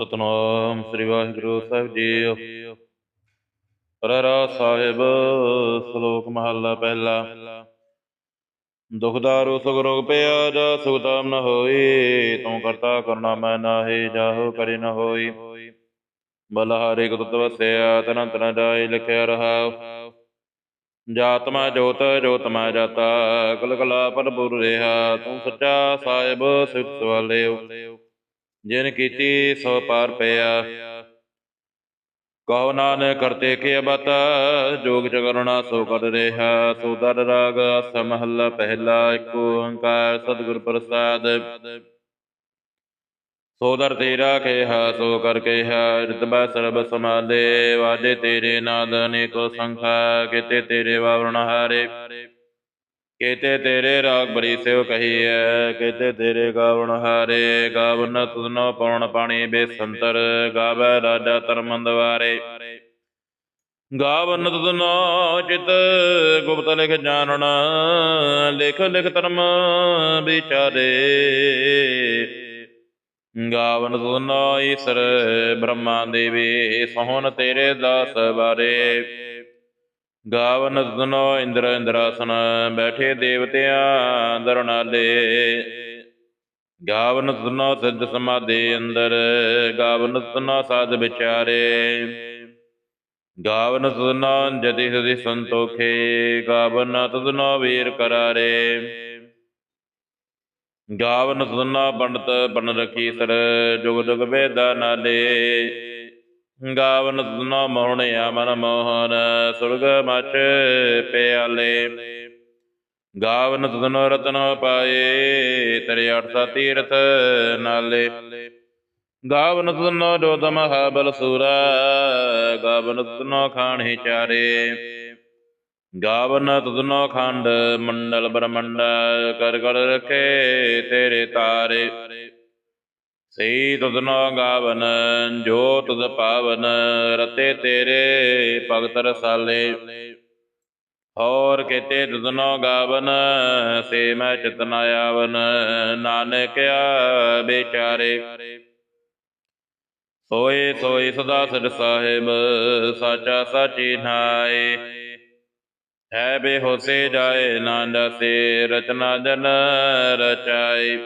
ਸਤਨਾਮ ਸ੍ਰੀ ਵਾਹਿਗੁਰੂ ਸਾਹਿਬ ਜੀ ਰਹਿਰਾ ਸਾਹਿਬ, ਸ਼ਲੋਕ ਮਹੱਲਾ ਪਹਿਲਾ। ਦੁਖਦਾਰੂ ਸੁਖ ਰੋਗ ਪਿਆ ਜਾ, ਸੁਖ ਤਾਮ ਨ ਹੋਈ। ਤੂੰ ਕਰਤਾ ਕਰਨਾ ਮੈਂ ਨਾਹੀ, ਜਾਹੋ ਕਰੀ ਨ ਹੋਈ। ਬਲਹਾਰੇ ਕੁਤ ਵਸਿਆ, ਤਨ ਤਨ ਜਾਇ ਲਿਖਿਆ ਰਹਾ ਜਾਤਮਾ ਜੋਤ ਜੋਤਮਾ ਜਾਤਾ, ਕਲ ਕਲਾ ਪਰ ਬੁਰ ਰਿਹਾ। ਤੂੰ ਸੱਚਾ ਸਾਹਿਬ ਸਿਫਤ ਸਵਾਲਿਓ। ਜਿਨ ਕੀਤੀ ਸੋ ਪਾਰ ਪਿਆ। ਕਹੋ ਨਾਨਕ ਕਰਤੇ ਕੀ ਬਤ ਜੋਗ ਜਗਰਣਾ ਸੋ ਕਰ ਰਿਹਾ। ਸੋ ਦਰ ਰਾਗ ਅਸ ਪਹਿਲਾ ਏਕ ਓੰਕਾਰ ਸਤਿਗੁਰ ਪ੍ਰਸਾਦ। ਸੋ ਦਰ ਤੇਰਾ ਕਿਹਾ, ਸੋ ਕਰ ਕਿਹਾ ਰਿਤਬਾ ਸਰਬ ਸਮਾਲੇ ਵਾਜੇ ਤੇਰੇ ਨਾਦ ਅਨੇਕੋ ਸੰਖਾ, ਕਿਤੇ ਤੇਰੇ ਵਾਵਰਣ ਹਾਰੇ। ਕੇਤੇ ਤੇਰੇ ਰਾਗ ਬਰੀ ਸਿਓ ਕਹੀਐ, ਕੇਤੇ ਤੇਰੇ ਗਾਵਣ ਹਾਰੇ, ਗਾਵਨ ਤੁਧਨੋ ਪਉਣ ਪਾਣੀ ਬੇਸੰਤਰ, ਗਾਵੈ ਰਾਜਾ ਧਰਮੰਦਵਾਰੇ ਗਾਵਨ ਤੁਧਨੋ ਚਿਤ ਗੁਪਤ ਲਿਖ ਜਾਣਨ, ਲਿਖ ਲਿਖ ਧਰਮ ਵਿਚਾਰੇ। ਗਾਵਨ ਤੁਧਨੋ ਈਸਰ ਬ੍ਰਹਮਾ ਦੇਵੀ, ਸੋਹਣ ਤੇਰੇ ਦਾਸ ਬਾਰੇ ਗਾਵਨ ਤਨੋ ਇੰਦਰ ਇੰਦਰਾਸਨ, ਬੈਠੇ ਦੇਵਤਿਆਂ ਦਰਨਾਲੇ ਗਾਵਨ ਸੁਨੋ ਸਿੱਧ ਸਮਾਧੀ ਅੰਦਰ, ਗਾਵਨ ਤਨੋ ਸਾਧ ਵਿਚਾਰੇ। ਗਾਵਨ ਤਨੋ ਜਤੀ ਸਦੀ ਸੰਤੋਖੇ, ਗਾਵਨ ਤਨੋ ਵੀਰ ਕਰਾਰੇ। ਗਾਵਨ ਤਨੋ ਪੰਡਤ ਬਨ ਰਖੀ ਸਰ ਜੁਗ ਜੁਗ ਵੇਦਾ ਨਾਲੇ। ਗਾਵਨ ਤਨੋ ਮੋਹਣਿਆ ਮਨ ਮੋਹਨ, ਸੁਰਗ ਮਚ ਪਿਆਲੇ। ਗਾਵਨ ਤਨੋ ਰਤਨ ਪਾਏ, ਤੇਰੇ ਅਠ ਤੀਰਥ ਨਾਲੇ। ਗਾਵਨ ਤਨੋ ਜੋਤ ਮਹਾਬਲ ਸੂਰਾ, ਗਾਵਨ ਤਨੋ ਖਾਣੇ ਚਾਰੇ। ਗਾਵਨ ਤਨੋ ਖੰਡ ਮੰਡਲ ਬ੍ਰਹਮੰਡ ਕਰ ਕਰ ਰਖੇ ਤੇਰੇ ਤਾਰੇ। ਸਈ ਤੁਧਨੋ ਗਾਵਨ, ਜੋ ਤੁਧ ਪਾਵਨ, ਰਤੇ ਤੇਰੇ ਭਗਤ ਰਸਾਲੇ। ਹੋਰ ਕੇਤੇ ਤੁਧਨੋ ਗਾਵਨ, ਸੇ ਮੈਂ ਚਿਤਨਾ ਆਵਨ ਨਾਨਕਿਆ ਵਿਚਾਰੇ ਸੋਏ ਸੋਏ ਸਦਾ ਸਦ ਸਾਹਿਬ, ਸਾਚਾ ਸਾਚੀ ਨਾਏ। ਹੈ ਬੇਹੋਸੇ ਜਾਏ ਨਾ ਜਾਸੇ ਰਚਨਾ ਜਨ ਰਚਾਈ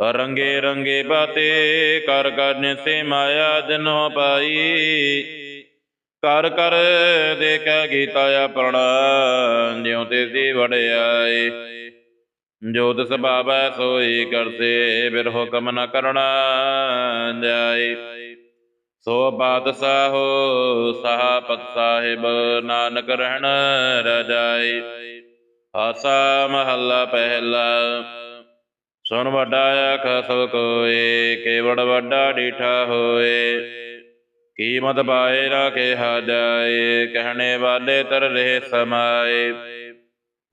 ਰੰਗੇ ਰੰਗੇ ਬਾਤੇ ਕਰ ਕਰਨ ਸੇ ਮਾਇਆ ਜਨੋ ਪਾਈ। ਕਰ ਕਰ ਦੇਖੈ ਗੀਤਾ ਆਪਣਾ, ਜਿਉ ਤੇ ਦੀ ਵੜਿਆਏ ਜੋ ਤਿਸ ਬਾਬੈ ਸੋਈ ਕਰਤੇ ਬਿਰ ਹੁਕਮ ਨ ਕਰਣਾ ਜਾਏ। ਸੋ ਬਾਦਸ਼ਾਹੋ ਸਾਹਪਤ ਸਾਹਿਬ, ਨਾਨਕ ਰਹਿਣ ਰਜਾਈ ਆਸਾ ਮਹੱਲਾ ਪਹਿਲਾ ਸੁਣ ਵੱਡਾ ਆਖ ਸਭ ਕੋਏ, ਕੇਵੜ ਵੱਡਾ ਡੀਠਾ ਹੋਏ। ਕੀਮਤ ਪਾਏ ਰਾ ਕਿਹਾ ਜਾਏ ਕਹਿਣੇ ਵਾਲੇ ਤਰ ਰਹੇ ਸਮਾਏ।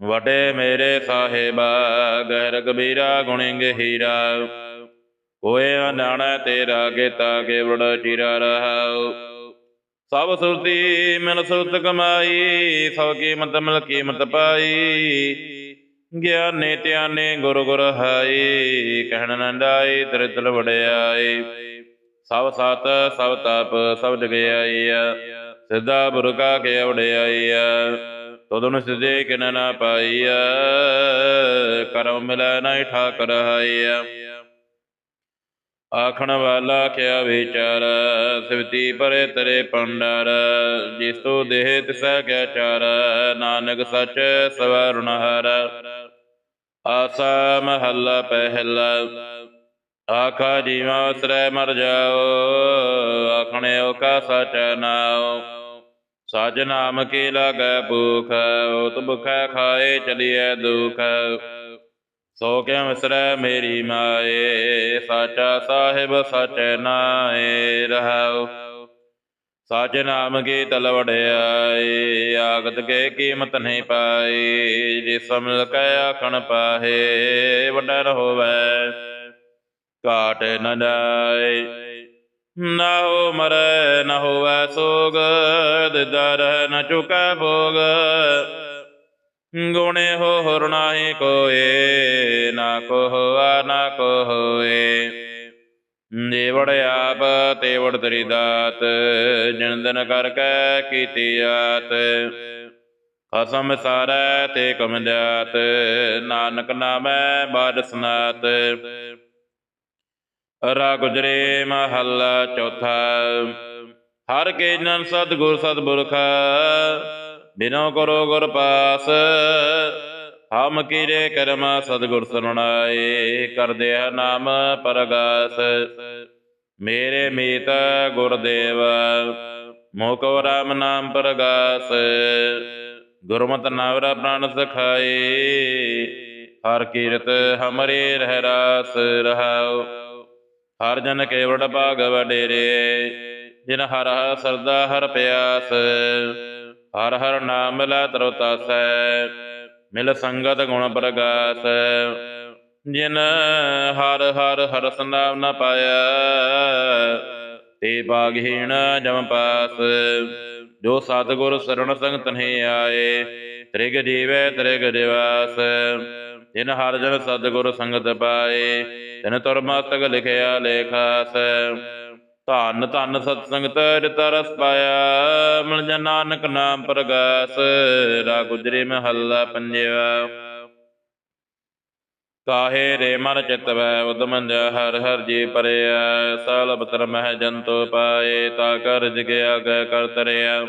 ਵਡੇ ਮੇਰੇ ਸਾਹਿਬਾ, ਗਹਿਰ ਕਬੀਰਾ ਗੁਣਿੰਗ ਹੀਰਾ। ਕੋਏ ਅਨਾਣਾ ਤੇਰਾ ਗੇਤਾ, ਕੇਵੜ ਚਿਰਾ ਰਹਾਉ। ਸਭ ਸੁਰਤੀ ਮਿਲ ਸੁਰਤ ਕਮਾਈ, ਸਭ ਕੀਮਤ ਮਿਲ ਕੀਮਤ ਪਾਈ। ਗਿਆਨੇ ਧਿਆਨੇ ਗੁਰ ਗੁਰ ਹਾਈ ਕਹਿਣ ਨੰਦਾਈ ਤ੍ਰਿਤਲ ਵੜਿਆਈ ਸਭ ਸਤ, ਸਭ ਤਪ, ਸਭ ਜਗਿਆਈਆ ਸਿੱਧਾ ਬੁਰਕਾ ਕੇ ਵੜਿਆਈਆ ਤਦੋਂ ਸਿਧੇ ਕਿਨ ਨਾ ਪਾਈਆ ਕਰਮ ਮਿਲੈ ਨਾ ਠਾਕਰ ਹਾਈਆ ਆਖਣ ਵਾਲਾ ਕਿਆ ਵਿਚਾਰ? ਸਿਵਤੀ ਪਰੇ ਤਰੇ ਪੰਡਰ, ਜਿਸ ਤੋ ਦੇਹ ਤਿਸੈ ਕਿਆ ਚਾਰ, ਨਾਨਕ ਸਚ ਸਵਰੁਣ ਹਰ। ਆਸਾ ਮਹੱਲਾ ਪਹਿਲਾ, ਆਖਾ ਜੀਵਾ ਉਸਰੈ ਮਰ ਜਾਓ ਆਖਣਿਓ ਕਾ ਸਚ ਨਾਉ। ਸਾਜ ਨਾਮ ਕੀ ਲਾਗੈ ਭੂਖ, ਉਤ ਭੁਖੈ ਖਾਏ ਚਲੀਐ ਦੁਖ। ਸੋ ਕਿਉ ਵਿਸਰੈ ਮੇਰੀ ਮਾਏ? ਸਾਚਾ ਸਾਹਿਬ ਸਚ ਨਾਏ ਰਹਾਉ ਸਾਚ ਨਾਮ ਕੀ ਤਲ ਵੜਿਆਈ ਆਗਤ ਕੇ ਕੀਮਤ ਨਹੀਂ ਪਾਈ। ਜੇ ਸਮਲ ਕੈ ਆਖਣ ਪਾਹੇ ਵੱਡਾ ਨ ਹੋਵੈ ਨ ਜਾਏ। ਨਾ ਹੋ ਮਰੈ, ਨ ਹੋਵੈ ਸੋਗ। ਦਿਦਰ ਨ ਚੁਕੈ ਭੋਗ। ਗੁਣੇ ਹੋਰ ਹੁਰ ਨਾਹੀ ਕੋਏ, ਨਾ ਕੋ ਹੋਆ ਨਾ ਕੋ ਦੇਵੜ ਆਪ, ਤੇਵੜ ਤੇਰੀ ਦਾਤ ਜਿਨ ਕਰ ਕੈ ਕੀਤੀ ਜਾਤ ਖਸਮ ਸਾਰੈ ਤੇ ਕਮ ਜਾਤ, ਨਾਨਕ ਨਾਮੈ ਬਾਦ ਸਨਾਤ। ਰਾ ਗੁਜਰੇ ਮਹੱਲਾ ਚੌਥਾ, ਹਰ ਕੇ ਜਨ ਸਤਿਗੁਰ ਸਤਿਪੁਰਖ ਬਿਨੋ ਕਰੋ ਗੁਰ ਪਾਸ ਹਮ ਕੀਰੇ ਕਰਮ ਸਤਿਗੁਰ ਸਰਣਾਏ ਕਰਦੇ ਹੈ ਨਾਮ ਪਰਗਾਸ। ਮੇਰੇ ਮੀਤ ਗੁਰਦੇਵ, ਮੋਕੋ ਰਾਮ ਨਾਮ ਪਰਗਾਸ। ਗੁਰਮਤਿ ਨਾਵਰਾ ਪ੍ਰਾਨ ਸਖਾਏ, ਹਰ ਕੀਰਤ ਹਮਰੇ ਰਹਿ ਰਾਸ ਰਹਾਉ। ਹਰ ਜਨ ਕੇਵੜ ਭਾਗ ਵਡੇਰੇ, ਜਿਨ ਹਰ ਹਰ ਸਰਦਾ ਹਰ ਪਿਆਸ। ਹਰ ਹਰ ਨਾਮ ਲੈ ਤਰੋ ਮਿਲ ਸੰਗਤ ਗੁਣ ਪ੍ਰਗਾਸ। ਜਿਨ ਹਰ ਹਰ ਹਰਸ ਨਾਮ ਨ ਪਾਇਆ, ਤੇ ਬਾਗਹੀਣ ਜਮ ਪਾਸ। ਜੋ ਸਤਿਗੁਰ ਸਰਣ ਸੰਗ ਤਨਹਿ ਆਏ, ਤ੍ਰਿਗ ਜੀਵੈ ਤ੍ਰਿਗ ਦਿਵਾਸ ਜਿਨ ਹਰ ਜਨ ਸਤਿਗੁਰ ਸੰਗਤ ਪਾਏ, ਤਿਨ ਤੁਰ ਮਸਤਕ ਲਿਖਿਆ ਲੇਖਾਸ। ਧਨ ਧੰਨ ਸਤ ਸੰਗਤ ਰਿਤ ਰਸ ਪਾਇਆ, ਮਿਲ ਜਨ ਨਾਨਕ ਨਾਮ ਪ੍ਰਗਾਸ ਰਾ ਗੁਜਰੀ ਮਹੱਲਾ ਪੰਜਵਾ। ਕਾਹੇ ਰੇ ਮਨ ਚਿਤ ਵੈ ਹਰ ਹਰ ਜੀ ਪਰਿਆ, ਸਾਲ ਬਤਰ ਮਹਿ ਜੰਤੋ ਪਾਏ, ਤਾ ਕਰ ਜਗਿਆ ਗੈ ਕਰ ਤਰਿਆ।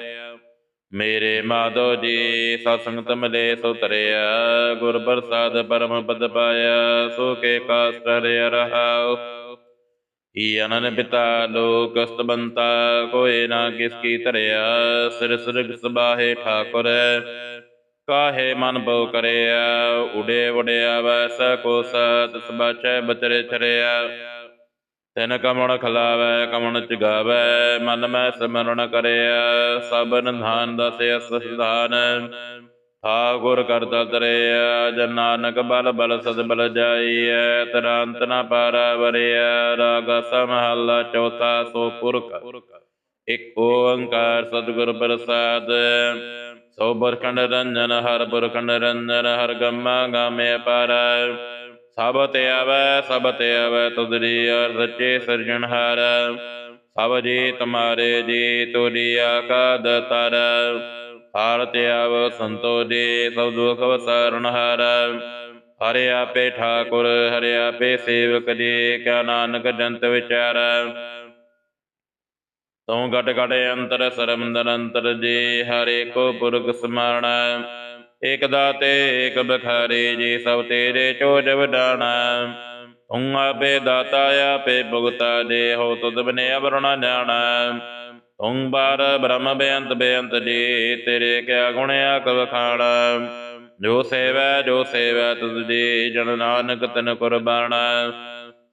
ਮੇਰੇ ਮਾਧੋ ਜੀ ਸਤ ਸੰਗਤ ਮਿਲੇ ਸੋ ਤਰਿਆ, ਗੁਰ ਪ੍ਰਸਾਦ ਪਰਮ ਪਦ ਪਾਇਆ, ਸੋ ਕੇ ਕਾਸ ਤਰਿਆ ਰਹਾਉ। ਈ ਅਨਨ ਪਿਤਾ ਲੋਕ ਸਤਬੰਤਾ, ਕੋਏ ਨਾ ਕਿਸ ਕੀ ਧਰਿਆ, ਸਿਰ ਸਿਰਗ ਸਬਾਹੇ ਠਾਕੁਰ। ਕਾਹੇ ਮਨ ਬਉ ਕਰਿਆ, ਉਡੇ ਵੜਿਆ ਵੈਸ ਕੋ ਸਤ ਸਬਾਚੈ ਬਚਰੇ ਚਰਿਆ ਤਿਨ ਕਮਣ ਖਲਾਵੈ, ਕਮਣ ਚਗਾਵੈ ਮਨ ਮੈਂ ਸਿਮਰਨ ਕਰਿਆ, ਸਭ ਨਿਧਾਨ ਦਸਿਆ ਸਦਾਨ ਠਾਕੁਰ ਕਰਤਾ ਤਰਿਆ, ਜਨ ਨਾਨਕ ਬਲ ਬਲ ਸਦ ਬਲ ਜਾਈਐ, ਤਰਾਂਤ ਨ ਪਾਰਾ ਰਾਗ ਸਮਹੱਲਾ ਚੌਥਾ ਸੋ ਪੁਰਖ। ਇਕ ਓੰਕਾਰ ਸਤਿਗੁਰ ਪ੍ਰਸਾਦ, ਸੋ ਬਰਖੰਡ ਰੰਜਨ, ਹਰ ਬਰਖੰਡ ਰੰਜਨ, ਹਰ ਗਮਾ ਗਾਮੇ ਪਰ ਸਭ ਤੇ ਆਵੈ, ਸਭ ਤੇ ਆਵੈ ਤੁਦਰੀ ਅਰ ਸੱਚੇ ਸਿਰਜਣਹਾਰ ਸਭ ਜੀ ਤੁਮਾਰੇ ਜੀ ਤੁਰੀ ਆਕਾਦ ਤਰ। ਹਾਰ ਤੇ ਆਵ ਸੰਤੋ ਜੀ, ਸਭ ਦੁਖ ਵਸਰਨ ਹਾਰ। ਹਰਿ ਆਪੇ ਠਾਕੁਰ, ਹਰਿ ਆਪੇ ਸੇਵਕ ਜੀ ਕਿਆ ਨਾਨਕ ਜੰਤ ਵਿਚਾਰ। ਤਉ ਘਟ ਘਟ ਅੰਤਰ ਸਰਮੰਦਰ ਅੰਤਰ ਜੀ, ਹਰੇ ਕੋ ਪੁਰਖ ਸਮਰਣ। ਇਕ ਦਾਤੇ ਇਕ ਬਖਾਰੇ ਜੀ, ਸਭ ਤੇਰੇ ਚੋਜ ਵਡਾਣਾ ਤੂੰ ਆਪੇ ਦਾਤਾ, ਆਪੇ ਭੁਗਤਾ ਦੇ ਹੋ ਤੁਧ ਬਨੇ ਅਵਰਣਾ ਜਾਣਾ। ਤੂੰ ਬਾਰ ਬ੍ਰਹਮ ਬੇਅੰਤ ਬੇਅੰਤ ਜੀ, ਤੇਰੇ ਕਿਆ ਗੁਣ ਆਕ ਵਖਾਣਾ। ਜੋ ਸੇਵੈ ਜੋ ਸੇਵੈ ਤੁਧ ਜੀ, ਜਨ ਨਾਨਕ ਤਨ ਕੁਰਬਾਨ।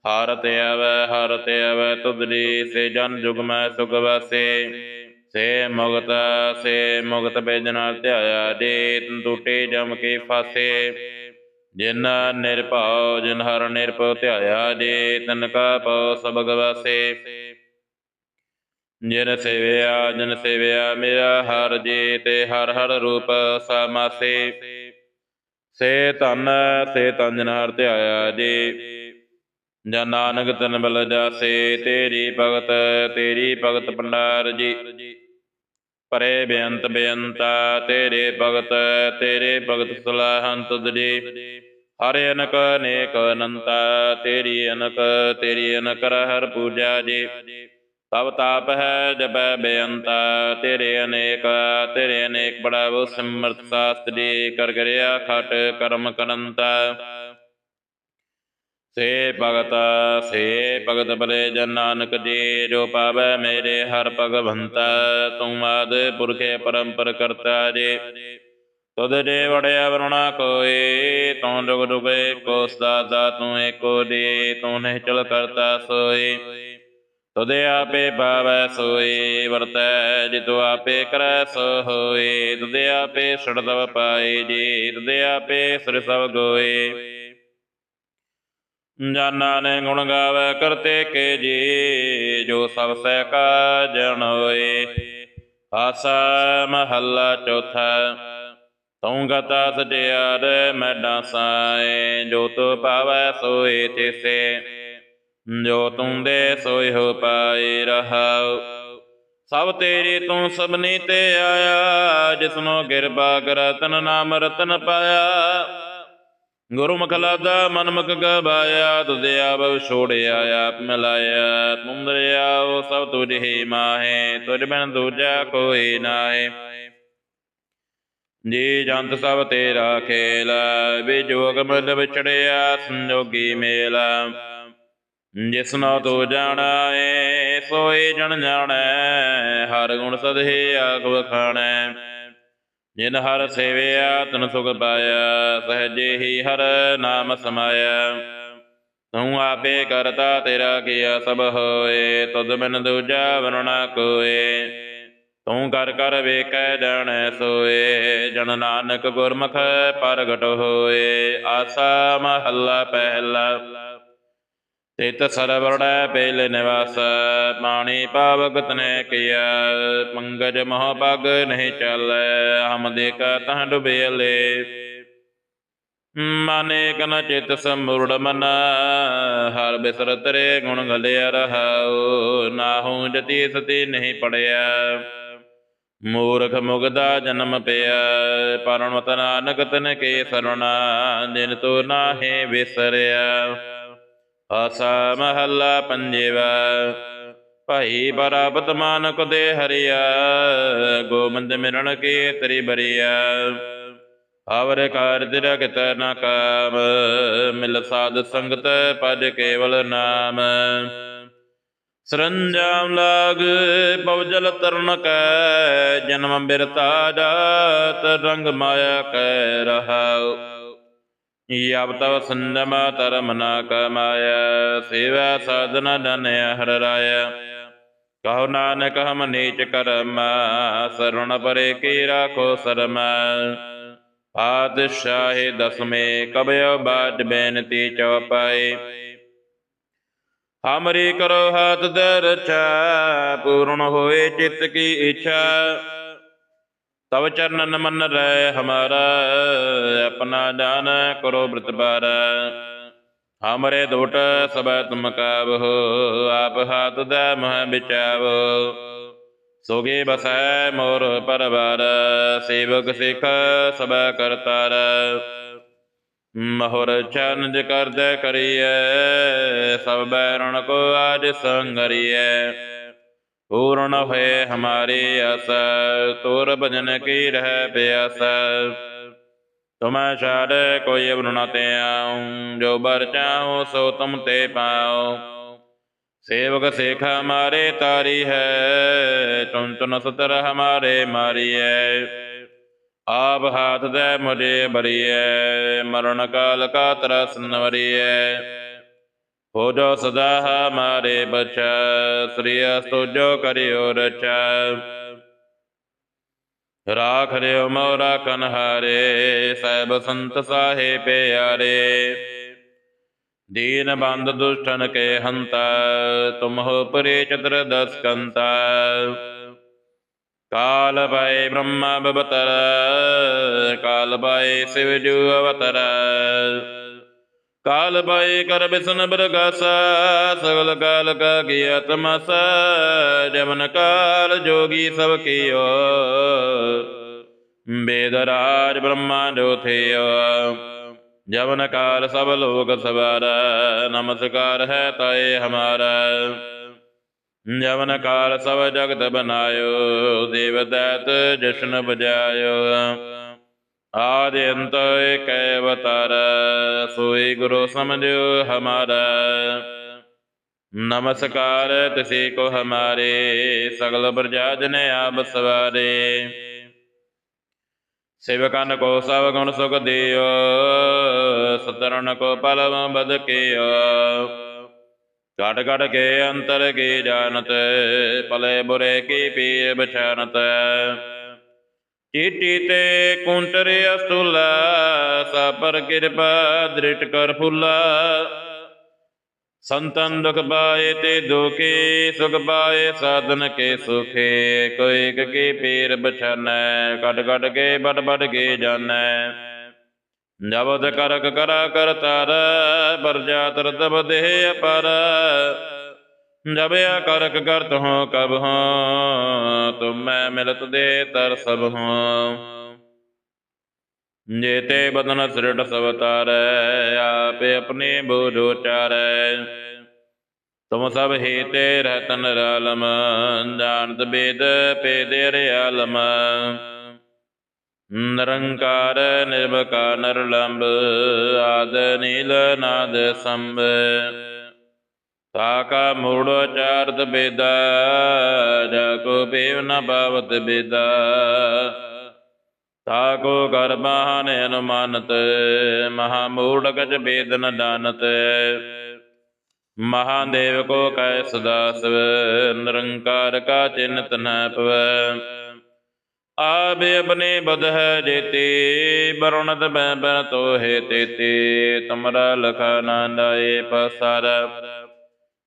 ਹਰ ਤੇ ਆਵੈ, ਹਰ ਤੇ ਆਵੈ ਤੁਧ ਜੀ, ਸੇ ਜਨ ਜੁਗ ਮੈਂ ਸੁਖ ਵਾਸੇ। ਸੇ ਮੁਗਤ ਸੇ ਮੁਗਤ ਬੇਜਨਾ ਧਿਆਇਆ ਦੇ ਟੂਟੇ ਜਮ ਕੇ ਫਾਸੇ। ਜਿਨ ਨਿਰਭਉ, ਜਿਨ ਹਰ ਨਿਰਭਉ ਧਿਆਇਆ ਦੇ ਤਨ ਕਾ ਪਉ ਸਬਗ ਗਵਾਸੇ ਜਿਨ ਸੇਵਿਆ ਜਿਨ ਸੇਵਿਆ ਮੇਰਾ ਹਰ ਜੀ ਤੇ ਹਰ ਹਰ ਰੂਪ ਸਮਾਸੇ। ਸੇ ਤਨ ਸੇ ਤਨ ਜਨ ਹਰ ਧਿਆਇਆ ਜੀ। ਜਨ ਨਾਨਕ ਤਨ ਬਲ ਜਾਸੇ, ਤੇਰੀ ਭਗਤ ਤੇਰੀ ਭਗਤ ਭੰਡਾਰ ਜੀ। ਪਰੇ ਬੇਅੰਤ ਬੇਅੰਤਾ, ਤੇਰੇ ਭਗਤ ਤੇਰੇ ਭਗਤ ਸਲਾਹੰਤ ਜੀ। ਹਰਿ ਅਨਕ ਨੇਕ ਅਨੰਤਾ, ਤੇਰੀ ਅਨਕ ਤੇਰੀ ਅਨਕ ਹਰ ਪੂਜਾ ਜੀ। ਤਬ ਤਾਪ ਹੈ ਜਪੈ ਬੇਅੰਤਾ, ਤੇਰੇ ਅਨੇਕ ਤੇਰੇ ਅਨੇਕ ਬੜਾ ਸਿਮਰਤ ਸਾਸਤਰੀ, ਕਰ ਕਰਿਆ ਖਟ ਕਰਮ ਕਰੰਤਾ। ਸੇ ਭਗਤ ਸੇ ਭਗਤ ਬਲੇ ਜਨ ਨਾਨਕ ਜੀ, ਜੋ ਪਾਵੈ ਮੇਰੇ ਹਰ ਭਗਵੰਤ, ਤੂੰ ਆਦ ਪੁਰਖੇ ਪਰੰਪਰ ਕਰਤਾ ਜੀ। ਤੁਧ ਦੇ ਵੜਿਆ ਵਰਣਾ ਕੋਏ, ਤੂੰ ਜੁਗ ਜੁਗੇ ਕੋ ਸਦਾ ਤੂੰ ਏਕੋ ਦੇ ਤੂੰ ਨਹੀਂ ਚਲ ਕਰਤਾ ਸੋਏ। ਤੁਧ ਆਪੇ ਪਾਵੈ ਸੋਏ ਵਰਤੈ ਜਿਤੁ ਆਪੇ ਕਰੈ ਸੋ ਹੋਏ ਤੁਧ ਆਪੇ ਛੜਦਵ ਪਾਏ ਜੀ, ਤੁਧ ਆਪੇ ਸਿਰ ਸਭ ਗੋਏ ਜਾਨਾ ਨੇ ਗੁਣ ਗਾਵੇ ਕਰਤੇ ਕੇ ਜੀ, ਜੋ ਸਭ ਸਹਿ ਕਾ ਜਨ ਹੋਏ ਆਸਾ ਮਹੱਲਾ ਚੌਥਾ, ਤਉ ਗਤਾ ਸਜਿਆਰ ਮੈਡਾ ਸਾਏ ਜੋ ਤੋ ਪਾਵੈ ਸੋਏ ਤਿਸੇ ਜੋ ਤੂੰ ਦੇ ਸੋਈ ਹੋ ਪਾਏ ਰਹਾਉ। ਸਭ ਤੇਰੀ ਤੂੰ ਸਭਨੀ ਤੇ ਆਇਆ, ਜਿਸਨੋ ਕਿਰਪਾ ਕਰ ਤਨ ਨਾਮ ਰਤਨ ਪਾਇਆ। ਗੁਰਮੁਖ ਲਾਦਾ ਮਨਮੁਖ ਗਵਾਇਆ ਤੁਦੇ ਆਪ ਛੋੜਿਆ, ਆਪ ਮਿਲਾਇਆ। ਤੁਮ ਦਰਿਆਓ ਸਭ ਤੁਝ ਮਾਹੇ, ਤੁਝ ਬਿਨ ਦੂਜਾ ਕੋਈ ਨਾਹੀ। ਜੀ ਜੰਤ ਸਭ ਤੇਰਾ ਖੇਲ ਵਿਜੋਗ ਮਿਲ ਵਿਚੜਿਆ ਸੰਜੋਗੀ ਮੇਲਾ। ਜਿਸਨੋ ਤੂੰ ਜਾਣਾ, ਸੋਏ ਸੋਈ ਜਾਣੈ, ਹਰ ਗੁਣ ਸਦਹੇ ਆਖ ਵਖਾਣੈ। ਜਿਨ ਹਰ ਸੇਵਿਆ, ਤਨ ਸੁਖ ਪਾਇਆ, ਸਹਜੇ ਹੀ ਹਰ ਨਾਮ ਸਮਾਇਆ। ਤੂੰ ਆਪੇ ਕਰਤਾ ਤੇਰਾ ਕੀਆ ਸਭ ਹੋਏ, ਤੁਧ ਬਿਨ ਦੂਜਾ ਵਰਣਾ ਕੋਏ। ਤੂੰ ਕਰ ਕਰ ਵੇਖੈ ਜਾਣੈ ਸੋਏ, ਜਨ ਨਾਨਕ ਗੁਰਮੁਖ ਪ੍ਰਗਟ ਹੋਏ। ਆਸਾ ਮਹੱਲਾ ਪਹਿਲਾ। ਤਿਤ ਸਰਵਰੜੈ ਪਹਿਲੇ ਨਿਵਾਸ ਪਾਣੀ ਪਾਵਕ ਤਨੈ ਕੀਆ ਪੰਗਜ ਮੋਹ ਪਗ ਨਹੀਂ ਚੱਲੈ, ਹਮ ਦੇਖਾ ਤਹ ਡੁਬੇਲੇ। ਮਾਨੇ ਕਨ ਚਿਤ ਸਮੁਰੜ ਮਨ, ਹਰ ਬਿਸਰ ਤਰੇ ਗੁਣ ਗਲਿਆ ਰਹਾਉ। ਨਾਹੂ ਜਤੀ ਸਤੀ ਨਹੀਂ ਪੜਿਆ। ਮੂਰਖ ਮੁਗਦਾ ਜਨਮ ਪਿਆ ਪਰਣਵਤ ਨਾਨਕ ਤਨ ਕੇ ਸਰਣਾ ਦਿਨ ਤੋ ਨਾਹੇ ਵਿਸਰਿਆ। ਆਸਾ ਮਹੱਲਾ ਪੰਜੇਵਾ। ਭਾਈ ਬਰਾਬਤ ਮਾਨਕ ਦੇ ਹਰਿਆ, ਗੋਬਿੰਦ ਮਿਲਣ ਕੀ ਤਰੀ ਬਰੀਆ। ਆਵਰ ਕਾਰਜ ਰਗਤ ਨ ਕਾਮ, ਮਿਲ ਸਾਧ ਸੰਗਤ ਪਦ ਕੇਵਲ ਨਾਮ। ਸਰੰਜਾਮ ਲਾਗ ਪਵਜਲ ਤਰਨ ਕੈ, ਜਨਮ ਬਿਰਤਾ ਜਾਤ ਰੰਗ ਮਾਇਆ ਕੈ ਰਹਾਉ। ਯਬ ਤਵ ਸੰਜਮ ਧਰਮ ਨਾ ਕਮਾਇਆ ਸੇਵਾ ਸਾਧਨਾ ਦਨਿਆ ਹਰ ਰਾਇਆ। ਕਹੋ ਨਾਨਕ ਹਮ ਨੀਚ ਕਰਮ, ਸਰਣ ਪਰੇ ਕੀ ਰਾਖੋ ਸਰਮ। ਪਾਤਸ਼ਾਹੀ ਦਸਮੇ ਕਬਿਓ ਬਾਜ ਬੇਨਤੀ ਚਉਪਾਈ ਹਮਰੀ ਕਰੋ ਹਾਥ ਦਰਚਾ ਪੂਰਨ ਹੋਏ ਚਿੱਤ ਕੀ ਇੱਛਾ। ਤਵ ਚਰਨ ਮਨ ਰਹਿ ਹਮਾਰਾ, ਆਪਣਾ ਜਾਨ ਕਰੋ ਬ੍ਰਤ ਬਾਰ ਹਮਰੇ ਦੋਟ ਸਬੈ ਤੁਮ ਕਾਬਹੁ ਆਪ ਹਾਥ ਦਾ ਮਹ ਵਿਚਾਵ। ਸੋਗੇ ਬਸੈ ਮੋਰ ਪਰਵਾਰ, ਸੇਵਕ ਸਿਖ ਸਬੈ ਕਰਤਾਰ। ਮਹੁਰ ਚਰਨਜ ਕਰਦੈ ਕਰੀਐ, ਸਭ ਬੈਰਣ ਕੋ ਆਜ ਸੰਗਰੀਐ। ਪੂਰਨ ਹੋਏ ਹਮਾਰੀ ਆਸ ਤੋਰ ਭਜਨ ਕੀ ਰਹਿ ਪਿਆਸ ਤੁਮੈ ਛਾੜ ਕੋਈ ਅਵਨ ਨ ਤੇ ਜੋ ਬਰ ਚਾਹੋ ਸੋ ਤੁਮ ਤੇ ਪਾਉ ਸੇਵਕ ਸੇਖ ਹਮਾਰੇ ਤਾਰੀ ਹੈ ਤੁਮ ਤੁਨ ਸਤਰ ਹਮਾਰੇ ਮਾਰੀਐ ਆਪ ਹਾਥ ਦੇ ਮੁਝੇ ਬਰੀਐ ਮਰਨ ਕਾਲ ਕਾ ਤਰਸ ਨਵਰੀਐ ਹੋ ਜੋ ਸਦਾ ਹਮਾਰੇ ਬਚਾ, ਸ੍ਰੀ ਅਸਤੁ ਕਰਿਓ ਰਚਾ। ਰਾਖ ਰਿਓ ਮੋਰਾ ਕਨਹਾਰੇ, ਸਹਿਬ ਸੰਤ ਸਾਹੇ ਪਿਆਰੇ। ਦੀਨ ਬੰਦ ਦੁਸ਼ਟਨ ਕੇ ਹੰਤਾ, ਤੁਮ ਪਰੇ ਚਤੁਰ ਦਸ ਕਾਲ ਪਾਏ ਬ੍ਰਹਮਾ ਬਵਤਰ, ਕਾਲ ਪਾਏ ਸਿਵ ਜੂ ਅਵਤਰ। ਕਾਲ ਪਾਏ ਕਰ ਬਿਸਨ ਬਰਗਾਸਾ, ਸਗਲ ਕਾਲ ਕਾ ਕੀਆ ਤਮਸਾ ਜਮਨ ਕਾਲ ਜੋਗੀ ਸਭ ਕੀਓ। ਬੇਦ ਰਾਜ ਬ੍ਰਹਮਾ ਜੋ ਜਮਨ ਕਾਲ ਸਭ ਲੋਕ ਸਵਾਰਾ, ਨਮਸਕਾਰ ਹੈ ਤਾਏ ਹਮਾਰਾ। ਜਮਨ ਕਾਲ ਸਭ ਜਗਤ ਬਨਾਇਓ, ਦੇਵ ਦੈਤ ਜਸ਼ਨ ਬਜਾਇਓ ਆਦਿ ਅੰਤ ਏਕੈ ਅਵਤਾਰ ਸੋਈ ਗੁਰੂ ਸਮਝਿਓ ਹਮਾਰਾ। ਨਮਸਕਾਰ ਤਿਸੇ ਕੋ ਹਮਾਰੇ, ਸਗਲ ਬਰਜਾ ਜਨ ਆਪ ਸਵਾਰੇ। ਸੇਵਕਨ ਕੋ ਸਭ ਗੁਣ ਸੁਖ ਦਿਓ ਸਤਰਨ ਕੋ ਪਲਮ ਬਦ ਕੀਓ। ਘਟ ਘਟ ਕੇ ਅੰਤਰ ਕੀ ਜਾਣਤ ਪਲੇ ਬੁਰੇ ਕੀ ਪੀ ਬਚਾਨਤ ਚੀਟੀ ਤੇ ਕੁੰਟਰ ਅਸਤੁਲਾ ਸਾਪਰ ਕਿਰਪਾ ਦ੍ਰਿਟ ਕਰ ਫੁੱਲਾ ਸੰਤਨ ਦੁਖ ਪਾਏ ਤੇ ਦੁਖੇ, ਸੁਖ ਪਾਏ ਸਾਧਨ ਕੇ ਸੁਖੇ, ਕੋਈ ਇੱਕ ਕੀ ਪੀਰ ਬਚਾਨੈ ਕਟ ਕਟ ਕੇ ਬਟ ਬਟ ਕੇ ਜਾਣੈ ਜਬਦ ਕਰਕ ਕਰਾ ਕਰਤਾਰ ਪਰਜਾ ਤਰਤਬ ਦੇਹ ਅਪਰ। ਜਬ ਕਰਕ ਕਰਤ ਹੋ ਕਬ ਹੋ, ਤੁਮ ਮੈਂ ਮਿਲਤ ਦੇ ਤਰ ਸਭ ਹੋ। ਜੇਤੇ ਬਦਨ ਸ੍ਰਿੜ ਸਭ ਤਾਰੈ, ਆਪੇ ਆਪਣੇ ਬੋਝ ਉਚਾਰੈ। ਤੁਮ ਸਭ ਹੇਤੇ ਰਹਤਨ ਰਾਲਮ ਜਾਣਤ ਬੇਦ ਪੇਦੇ ਰਿਆਲਮ। ਨਿਰੰਕਾਰ ਨਿਰਭਕਾਰ ਨਿਰਲੰਬ, ਆਦ ਨੀਲ ਨਾਦ ਸੰਭ। ਤਾਕਾ ਮੂੜ ਚਾਰਤ ਬੇਦਾ, ਜਾ ਕੋ ਪੇਵ ਨ ਪਾਵਤ ਬੇਦਾ। ਤਾਕੋ ਗਰਬਾਨ ਅਨੁਮਾਨਤ, ਮਹਾ ਮੂੜ ਗਜ ਬੇਦ ਨ ਦਾਨਤ। ਮਹਾਦੇਵ ਕੋ ਕੈ ਸਦਾ ਸਵ ਨਿਰੰਕਾਰ ਕਾ ਚਿੰਤ ਨ ਪਵੈ ਆਬੇ ਅਪਨੇ ਬਦ ਜੇਤੇ ਬਰੁਣਤ ਬੈ ਬੈ ਤੋਹੇ ਤੇਤੇ। ਤੁਮਰਾ ਲਖਾ ਨਾਂਦਾਏ ਪਸਾਰ।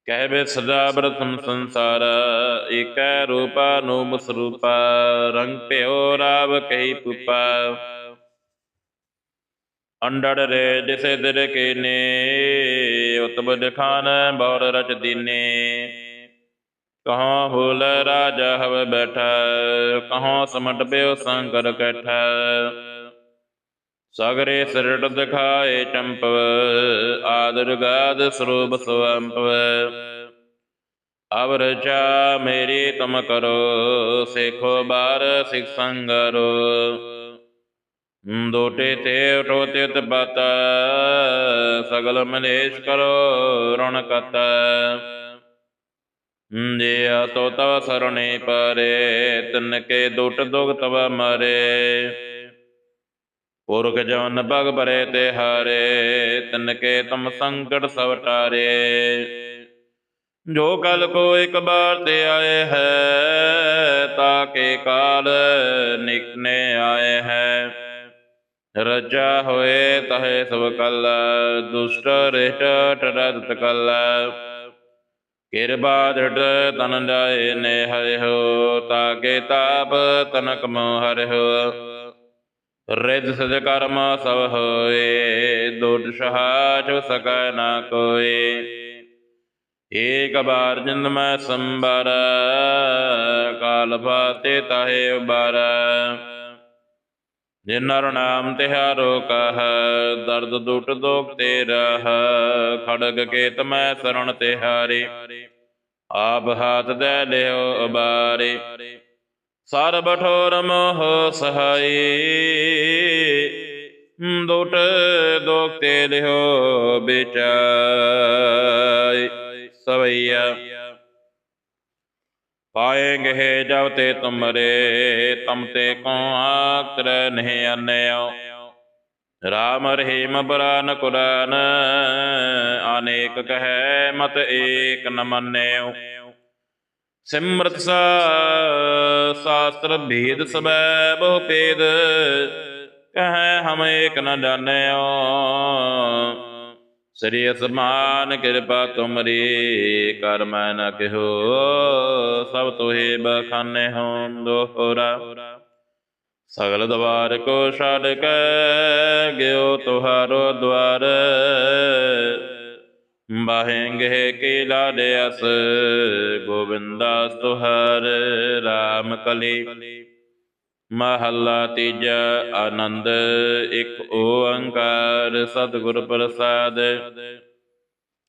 ਕਹਿ ਬੇ ਸਦਾ ਬ੍ਰਥਮ ਸੰਸਾਰ, ਏਕੈ ਰੂਪਾ ਨੂਮ ਸਰੂਪਾ, ਰੰਗ ਭਿਓ ਰਾਵ ਕਹੀ ਪੁਪਾ। ਅੰਡੜ ਰੇ ਜਿਸੇ ਦਿਰ ਕੇ ਨੇ ਉਤਬਦ ਬੌਰ ਰਚ ਦੀਨੇ। ਕਹਾਂ ਹੁਲ ਰਾਜਾ ਹਵ ਬੈਠਾ, ਕਹਾਂ ਸਮਟ ਪਿਓ ਸੰਕਰ ਕੈਠਾ। ਸਗਰੇ ਸਿਰਟ ਦਿਖਾਏ ਚੰਪਵ, ਆਦਰ ਗਾਦ ਸਰੂਪ ਸੁਅੰਪਵ ਅਵਰ ਚਾ ਮੇਰੀ ਤਮ ਕਰੋ, ਸੇਖੋ ਬਾਰ ਸਿਖ ਸੰਗਰੋ। ਦੋਟੇ ਤੇ ਉਠੋ ਤਿਤ ਸਗਲ ਮਨੇਸ਼ ਕਰੋ, ਰਣ ਕਤ। ਜੇ ਤੋ ਤਵ ਸਰਣੇ ਪਰੇ, ਤਿਨ ਕੇ ਦੁਟ ਦੁਗ ਤਵ ਮਰੇ। ਪੁਰਖ ਜਨ ਭਗ ਪਰੇ ਤੇ ਹਾਰੇ, ਤਿਨ ਕੇ ਤਮ ਸੰਕਟ ਸਭ ਟਾਰੇ। ਜੋ ਕਲ ਕੋ ਇੱਕ ਬਾਰ ਤੇ ਆਏ ਹੈ ਤਾਕੇ ਕਾਲ ਨਿਕਨੇ ਆਏ ਹੈ। ਰਜਾ ਹੋਏ ਤਹੇ ਸਭ ਕਲ, ਦੁਸ਼ਟ ਰਹਿਟ ਟਰਤ ਕਲ। ਕਿਰਬਾ ਦ੍ਰਿੜ ਤਨ ਜਾਏ ਨੇ ਹਰਿ ਹੋ ਤਾਕੇ ਤਾਪ ਤਨਕ ਮੋ ਹਰਿ ਹੋ। ਰਿਦ ਸਦ ਕਰਮ ਸਭ ਹੋਏ ਦੁਟ ਸਹਾਚ ਸਕੈ ਨਾ ਕੋਏ। ਏਕ ਬਾਰ ਜਿੰਦ ਮੈਂ ਸੰਬਰ, ਕਾਲ ਫਾਤੇ ਤਾਹੇ ਉਬਰ। ਜਿਨ ਨਰ ਨਾਮ ਤਿਹਾਰੋ ਕਹ ਦਰਦ ਦੁਟ ਦੋਖ ਤੇ ਰਹ। ਖੜਗ ਕੇਤ ਮੈਂ ਸਰਣ ਤਿਹਾਰੇ, ਆਪ ਹਾਥ ਦੇ ਲਿਓ ਉਬਾਰੇ। ਸਰਬ ਠੋਰ ਮੋਹ ਸਹਾਈ। ਦੁਟ ਦੋਖ ਤੇ ਲਿਓ ਵਿਚਾਈ। ਸਵਈਆ। ਪਾਏਂਗੇ ਜਬ ਤੇ ਤੁਮਰੇ, ਤਮ ਤੇ ਕੋ ਆਕਰ ਨਹੀਂ ਅਨਿਓ ਰਾਮ ਰਹੀਮ ਬਰਾਨ ਕੁਰਾਨ, ਅਨੇਕ ਕਹੈ ਮਤ ਏਕ ਨ ਮੰਨਿਓ। ਸਿਮਰਤ ਸਾਸਤਰ ਭੇਦ ਸਬੈ ਬਹੁ ਭੇਦ। ਕਹੈ ਹਮ ਏਕ ਨ ਜਾਣਿਓ। ਸ੍ਰੀ ਅਸਮਾਨ ਕਿਰਪਾ ਤੁਮਰੀ, ਕਰ ਮੈਂ ਨ ਕਿਹੋ। ਸਭ ਤੋਹੇ ਬਖਾਨੇ ਹੋਂ ਦੋਹਰਾ। ਸਗਲ ਦਵਾਰ ਕੋ ਛੱਡ ਕੇ ਗਿਓ ਤੁਹਾਰੋ ਦਵਾਰ ਬਾਹੇਂਗੇ ਕੀ ਲਾਡੇ ਅਸ, ਗੋਬਿੰਦਾਸ ਤੁਹਾਰ RAM ਕਲੀ। ਮਹੱਲਾ ਤੀਜਾ, ਆਨੰਦ, ਇੱਕ ਓੰਕਾਰ, ਸਤਿਗੁਰ ਪ੍ਰਸਾਦ।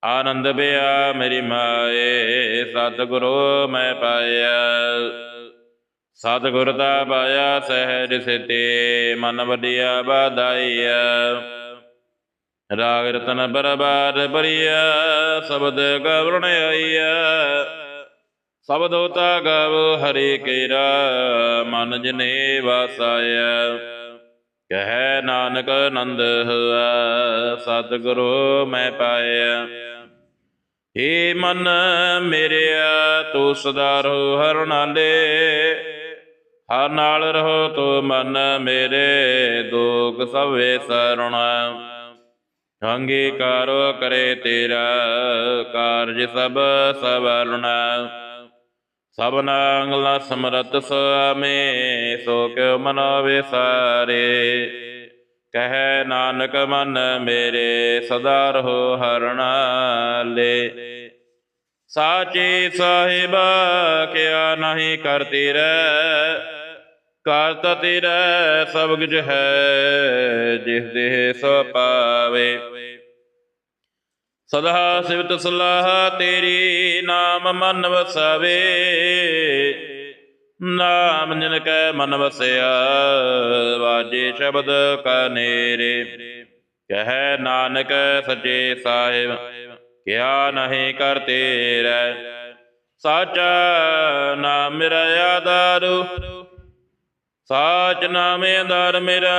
ਆਨੰਦ ਬਿਆ ਮੇਰੀ ਮਾਏ, ਸਤਿਗੁਰੂ ਮੈਂ ਪਾਇਆ। ਸਤਿਗੁਰ ਦਾ ਪਾਇਆ ਸਹਿਜ ਸਿਤੇ ਮਨ ਵਡਿਆ ਬਾਧਾਈਆ ਰਾਗ ਰਤਨ ਬਰਬਾਰ ਬਰੀਆ ਸ਼ਬਦ ਗਵਰਣ ਆਈਆ ਸਬਦ ਹੋਤਾ ਗਵ ਹਰੀ ਕੇਰਾ, ਮਨ ਜਨੇ ਵਾਸਾਇਆ। ਕਹਿ ਨਾਨਕ ਨੰਦ ਹੋਆ, ਸਤਿਗੁਰੂ ਮੈਂ ਪਾਇਆ। ਏ ਮਨ ਮੇਰਿਆ, ਤੂੰ ਸਦਾ ਰਹੋ ਹਰ ਨਾਲੇ। ਹਰ ਨਾਲ ਰਹੋ ਤੂੰ ਮਨ ਮੇਰੇ, ਦੁਖ ਸਭੇ ਸਰਣਾ। ਅੰਗੀਕਾਰੋ ਕਰੇ ਤੇਰਾ ਕਾਰਜ ਸਭ ਸਵਰਣਾ ਸਭਨਾ ਅੰਗਲਾ ਸਮਰਤ ਸੁਆਮੀ, ਸੋ ਕਿਉ ਮਨੋ ਵਿਸਾਰੇ। ਕਹੈ ਨਾਨਕ ਮਨ ਮੇਰੇ ਸਦਾ ਰਹੋ ਹਰਣ ਲੈ ਸਾਚੇ ਸਾਹਿਬ, ਕਿਆ ਨਹੀਂ ਕਰਤੀ ਰਹਿ। ਕਰਤ ਤੇਰਾ ਸਭ ਕੁਝ ਹੈ, ਜਿਸ ਦੇ ਸੋ ਪਾਵੇ। ਸਦਾ ਸਿਵਤ ਸਲਾਹ ਤੇਰੀ, ਨਾਮ ਮਨ ਵਸਾਵੇ। ਨਾਮ ਜਿਨ ਕੈ ਮਨ ਵਸਿਆ, ਵਾਜੇ ਸ਼ਬਦ ਕਨੇਰੇ ਕਹੈ ਨਾਨਕ ਸਚੇ ਸਾਹਿਬ, ਕਿਆ ਨਹੀਂ ਕਰ ਤੇਰਾ। ਸਾਚਾ ਨਾਮ ਮੇਰਾ ਆਧਾਰੂ ਸਾਚ ਨਾਮੇ ਆਧਾਰ ਮੇਰਾ,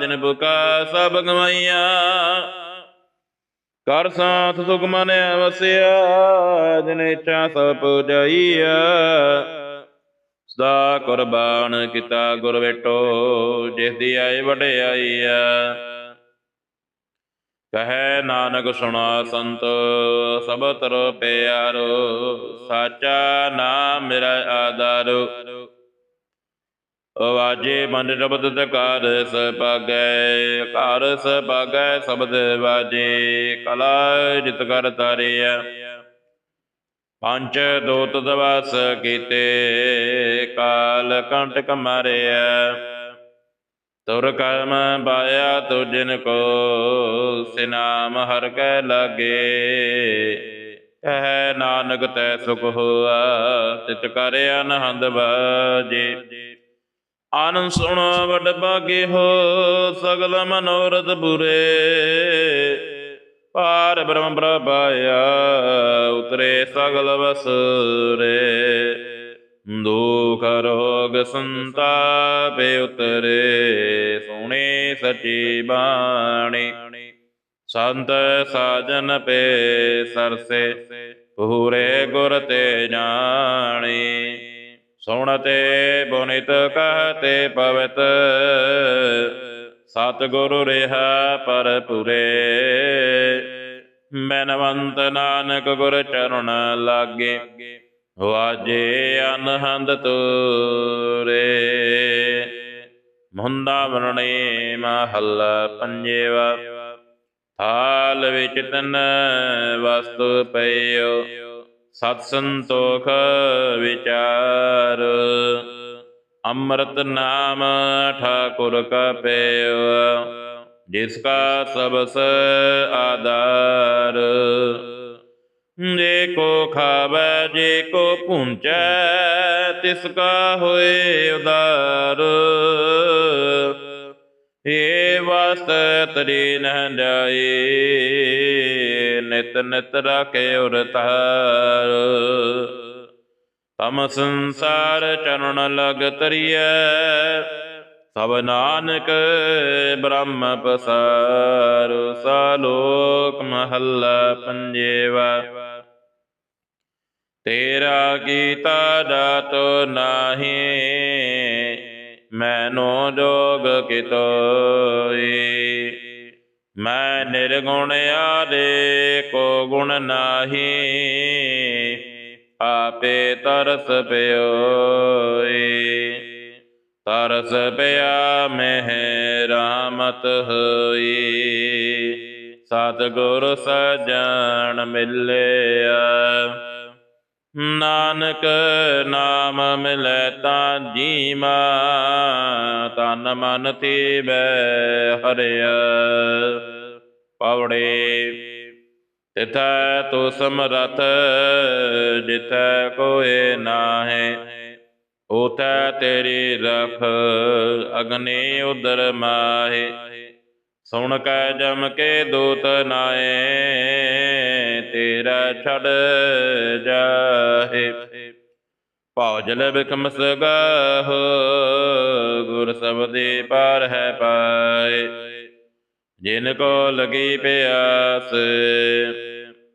ਜਿਨ ਬੁਕਾ ਸਭ ਗਵਾਈਆਂ। ਕਰ ਸਾਥ ਸੁਖ ਮਨ ਵਸਿਆ, ਜਿਨ ਇੱਛਾ ਸਭ ਪੁਜਾਈਆ। ਸਦਾ ਕੁਰਬਾਨ ਕੀਤਾ ਗੁਰ ਵੇਟੋ, ਜਿਸ ਦੀ ਆਏ ਵਡਿਆਈਆ। ਕਹੈ ਨਾਨਕ ਸੁਣਾ ਸੰਤ ਸਭ ਤਰ ਪਿਆਰੋ ਸਾਚਾ ਨਾਮ ਮੇਰਾ ਆਧਾਰੋ। ਵਾਜੇ ਮਨ ਸ਼ਬਦ ਤਕਾਰ ਸਪਾਗੈ ਘਰ ਸਪਾਗੈ ਸ਼ਬਦ ਵਾਜੇ, ਕਲਾ ਜਿਤ ਕਰ ਤਾਰਿਆ ਪੰਜ ਦੋਤ ਦਵਸ ਕੀਤੇ, ਕਾਲ ਕੰਟਕ ਮਾਰਿਆ ਤੁਰ ਕਰਮ ਪਾਇਆ ਤੁਜਨ ਕੋ, ਸਿਨਾਮ ਹਰ ਕੈ ਲਾਗੇ। ਕਹਿ ਨਾਨਕ ਤੈ ਸੁਖ ਹੋਆ, ਤਿਤ ਕਰ ਅਨਹੰਦ ਬਾਜੇ ਆਨੰਦ ਸੁਣ ਵਡ ਬਾਗੇ ਹੋ, ਸਗਲ ਮਨੋਰਥ ਪੂਰੇ। ਪਾਰ ਬ੍ਰਹਮ ਪ੍ਰਭਾਇਆ ਉਤਰੇ ਸਗਲ ਵਸਰੇ। ਦੁਖ ਰੋਗ ਸੰਤਾਪੇ ਉਤਰੇ, ਸੁਣੇ ਸਚੀ ਬਾਣੀ। ਸੰਤ ਸਾਜਨ ਪੇ ਸਰਸੇ, ਪੂਰੇ ਗੁਰ ਤੇ ਜਾਣੀ। ਸੁਣਤੇ ਬੁਨਿਤ ਕਹਤੇ ਪਵਿੱਤ ਸਤ ਗੁਰੂ ਰਿਹਾ ਪਰ ਮੈਨਵੰਤ ਨਾਨਕ ਗੁਰ ਚਰਨ ਲਾਗੇ ਵਾਜੇ ਅਨਹੰਦ ਤੁਰੇ। ਮੁੰਦਾ ਵਰਣੇ ਮਹੱਲਾ ਪੰਜੇਵਾ ਹਾਲ ਵਿੱਚ ਤਨ ਵਸਤੂ ਪਈਓ। ਸਤ ਸੰਤੋਖ ਵਿਚਾਰ। ਅੰਮ੍ਰਿਤ ਨਾਮ ਠਾਕੁਰ ਕਾ ਪੇਵ, ਜਿਸ ਕਾ ਸਬਸ ਆਧਾਰ। ਜੇ ਕੋ ਖਾਵੈ, ਜੇ ਕੋ ਪੁੰਚੈ ਤਿਸ ਕਾ ਹੋਏ ਉਦਾਰ। ਏ ਵਸਤ ਤਰੀ ਨਹਿ ਜਾਏ ਨਿਤ ਨਿਤ ਰਾਖੇ ਉਰਤਾਰ ਤਮ ਸੰਸਾਰ ਚਰਨ ਲਗ ਤਰੀਐ, ਸਭ ਨਾਨਕ ਬ੍ਰਹਮ ਪਸਾਰ। ਸਾਲੋਕ ਮਹੱਲਾ ਪੰਜੇਵਾ। ਤੇਰਾ ਕੀਤਾ ਦਾਤੋ ਨਾਹੀ ਮੈਨੂੰ ਜੋਗ ਕਿਤੋਈ? ਮੈਂ ਨਿਰਗੁਣ ਆਦੇ ਕੋ ਗੁਣ ਨਾਹੀ, ਆਪੇ ਤਰਸ ਪਿਓਈ। ਤਰਸ ਪਿਆ ਮਹਿ ਰਾਮਤ ਹੋਈ। ਸਤਿਗੁਰ ਸਜਣ ਮਿਲਿਆ। ਨਾਨਕ ਨਾਮ ਮਿਲੈ ਤਾਂ ਜੀਮਾ ਤਨ ਮਨ ਤੇ ਬੈ ਹਰਿਆ। ਪਵੜੇ, ਤਿਥੈ ਤੋ ਸਮਰਥ, ਜਿਥੈ ਕੋਏ ਨਾਹੀ ਉਥੈ ਤੇਰੀ ਰਖ, ਅਗਨੀ ਉਦਰ ਮਾਹੇ। ਸੁਣ ਕੈ ਜਮ ਕੇ ਦੂਤ ਨਾਏ ਤੇਰਾ ਛੜ ਜਾਹੇ। ਭਾਉ ਜਲ ਬਿਖਮ ਸਗਾਹ ਗੁਰ ਸਬਦੇ ਪਾਰ ਹੈ ਪਾਏ। ਜਿਨ ਕੋ ਲਗੀ ਪਿਆਸ,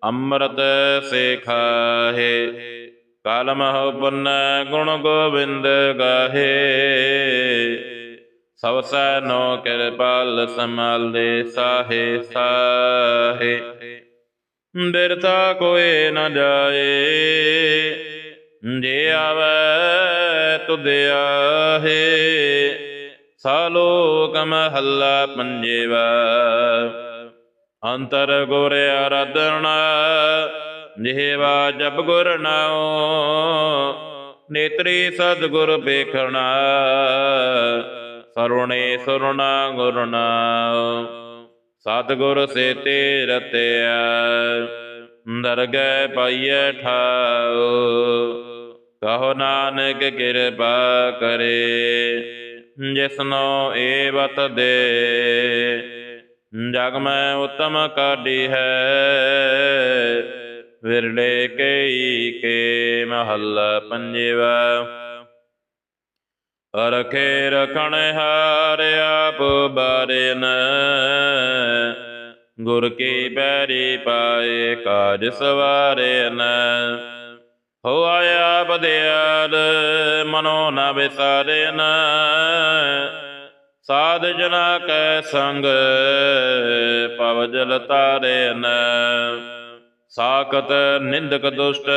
ਅੰਮ੍ਰਿਤ ਸੇ ਖਾਹੇ। ਕਾਲਮ ਹੋ ਪੁੰਨ ਗੁਣ ਗੋਬਿੰਦ ਗਾਹੇ। ਸਭ ਸੈ ਨੋ ਕਿਰਪਾਲ ਸੰਭਾਲੇ ਸਾਹੇ ਸਾਹੇ। ਬਿਰਥਾ ਕੋਏ ਨ ਜਾਏ। ਜੇ ਆਵੈ ਤੁਧ ਆਹੇ ਸਾਲੋਕ ਮਹੱਲਾ ਪੰਜੇਵਾ। ਅੰਤਰ ਗੁਰ ਆਰਾਧਨਾ ਜਿਹਵਾ ਜਪ ਗੁਰ ਨਾਉ, ਨੇਤਰੀ ਸਤਿਗੁਰ ਵੇਖਣਾ ਸਰੁਣੇ ਸੁਰਣਾ ਗੁਰ ਨਾਉ। ਸਤਿਗੁਰ ਸੇ ਰਤਿਆ ਦਰਗਹਿ ਪਾਈਐ ਠਾਉ। ਕਹੋ ਨਾਨਕ ਕਿਰਪਾ ਕਰੇ, ਜਿਸਨੋ ਏ ਏਵਤ ਦੇ। ਜਗ ਮੈਂ ਉਤਮ ਕਾਢੀ ਹੈ, ਵਿਰਲੇ ਕਈ ਕੇ ਮਹੱਲਾ ਪੰਜਵਾ। ਰਖੇ ਰਖਣ ਹਾਰ ਆਪ ਬਾਰਨ। ਗੁਰ ਕੀ ਪੈਰੀ ਪਾਏ ਕਾਜ ਸਵਾਰਨ। ਹੋ ਆਇਆ ਬਦਿਆਲ, ਮਨੋ ਨਾ ਵਿਸਾਰਨ। ਸਾਧ ਜਨਾ ਕੈ ਸੰਗ ਪਵ ਜਲ ਤਾਰਨ। ਸਾਖਤ ਨਿੰਦਕ ਦੁਸ਼ਟ,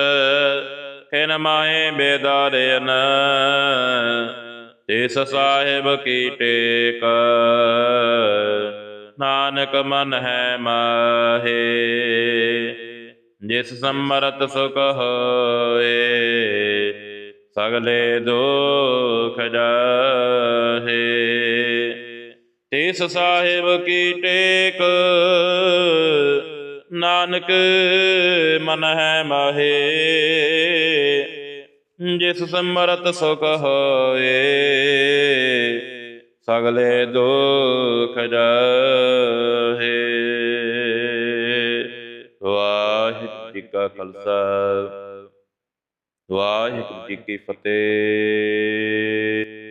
ਖਿਨ ਮਾਏ ਬੇਦਾਰਨ। ਤਿਸ ਸਾਹਿਬ ਕੀ ਟੇਕ, ਨਾਨਕ ਮਨ ਹੈ ਮਾਹੇ। ਜਿਸ ਸਮਰਤ ਸੁਖ ਹੋਏ, ਸਗਲੇ ਦੁਖ ਜਾਹੇ। ਤਿਸ ਸਾਹਿਬ ਕੀ ਟੇਕ, ਨਾਨਕ ਮਨ ਹੈ ਮਾਹੇ। ਜਿਸ ਸਮਰਤ ਸੁਖ ਹੋਏ, ਸਗਲੇ ਦੁਖ ਜਾਹੇ। ਵਾਹਿਗੁਰੂ ਜੀ ਕਾ ਖਾਲਸਾ, ਵਾਹਿਗੁਰੂ ਜੀ ਕੀ ਫਤਿਹ।